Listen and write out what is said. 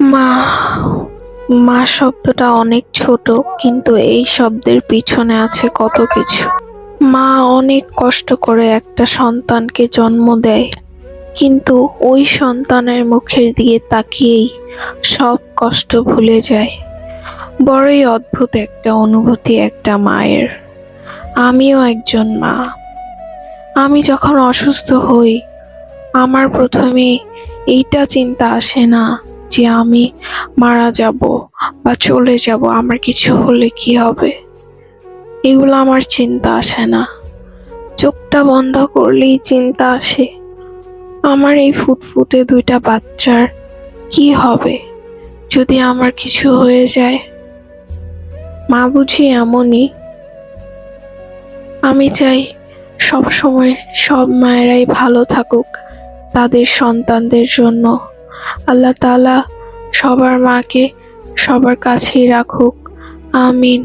মা মা শব্দটা অনেক ছোট, কিন্তু এই শব্দের পিছনে আছে কত কিছু। মা অনেক কষ্ট করে একটা সন্তানকে জন্ম দেয়, কিন্তু ওই সন্তানের মুখের দিকে তাকিয়েই সব কষ্ট ভুলে যায়। বড়ই অদ্ভুত একটা অনুভূতি একটা মায়ের। আমিও একজন মা। আমি যখন অসুস্থ হই, আমার প্রথমে এইটা চিন্তা আসে না যে আমি মারা যাব বা চলে যাব, আমার কিছু হলে কি হবে? এগুলো আমার চিন্তা আসে না। চোখটা বন্ধ করলেই চিন্তা আসে, আমার এই ফুটফুটে দুইটা বাচ্চার কি হবে? যদি আমার কিছু হয়ে যায়? মা বুঝি এমনই। আমি চাই সব সময় সব মায়েরাই ভালো থাকুক, তাদের সন্তানদের জন্য। আল্লাহ তালা সবার মাকে সবার কাছেই রাখুক। আমিন।